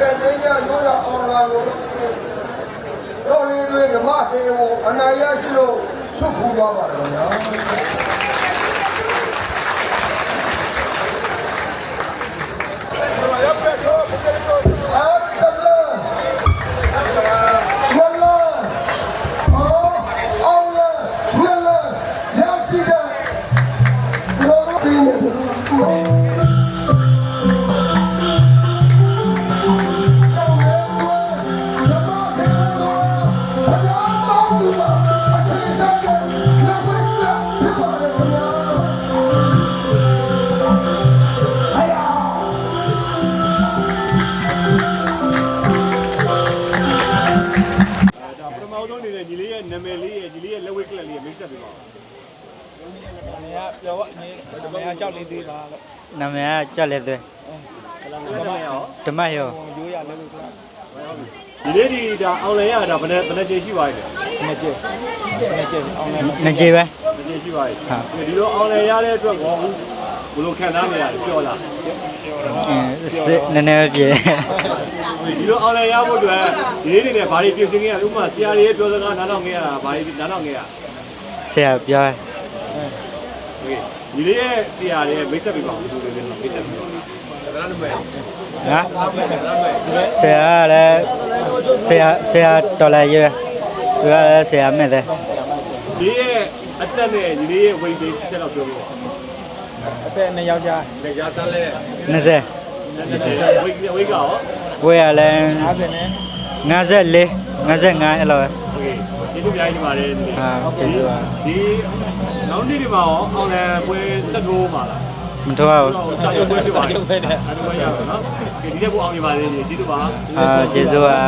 တဲ့နေကြရိုးရအောင်လာလို့တော်လေးတွေဓမ္မဟေဝအနာရရှိလို့ချုပ်ဖူးသွားပါတော့ညာအာ က်ဝဲကလပ်လေးရဲ့မိတ်ဆက်ပေးပါဦးနေရပြောအငင်းနေရကြောက်လေးသေးပါလို့နာမည်ကကြက်လက်သွဲကလပ်နာမည်ရောဓမ္မယောရိုးရလေးလို့က ဒီနေ့ဒီဒါအောင်လန်ရတာဘယ်နဲ့ဘယ်နဲ့ကျေရှိပါလဲနှစ်ကျဲနှစ်ကျဲအောင်လန်နှစ်ကျဲပဲနှစ်ကျဲရှိပါရဲ့ဟုတ်ဒီလိုအောင်လန်ရတဲ့အတွက်ကောဘယ်လိုခံစားနေရလဲပျော်လားအင်းစစ်နည်းနည်းပြေဒီလိုအောင်လန်ရဖို့အတွက်ဒီနေ့နေဘာတွေပြင်ဆင်ခဲ့ရလဲဥပမာဆရာတွေပြောစကားနားထောင်ခဲ့ရတာဘာတွေနားထောင်ခဲ့ရဆရာပြောတယ်ဒီလေးရဲ့ဆရာတွေမိတ်ဆက်ပြီးပါဦးသူတွေလည်းမိတ်ဆက်ပြီးပါဟမ်ဆရာလည်း ဆရာဆရာဒေါ်လာရွေးသူကလည်းဆရာမင်းတယ်ဒီရဲ့အတက်နဲ့ဒီလေးရဲ့ weight လေးတစ်ချက်တော့ပြောပြပါအသက်နဲ့ယောက်ျားလက်ရစားလဲ20 20 weight weight ကရော ဝေးရလဲ50နဲ့54 55အဲ့လိုပဲ okay ကျေးဇူးများကြီးတင်ပါတယ်ဒီနေ့ဟာကျေးဇူးပါ ဒီနောက်နေ့ဒီမှာရောအောင်လန်ပွဲဆက်ထိုးပါလား မတော်ပါဘူးစာရုပ်ပွဲပြပါလေစာရုပ်ပွဲရပါတော့ဒီနေ့ဘုအောင်နေပါလေဒီလိုပါအာကျေးဇူးပါ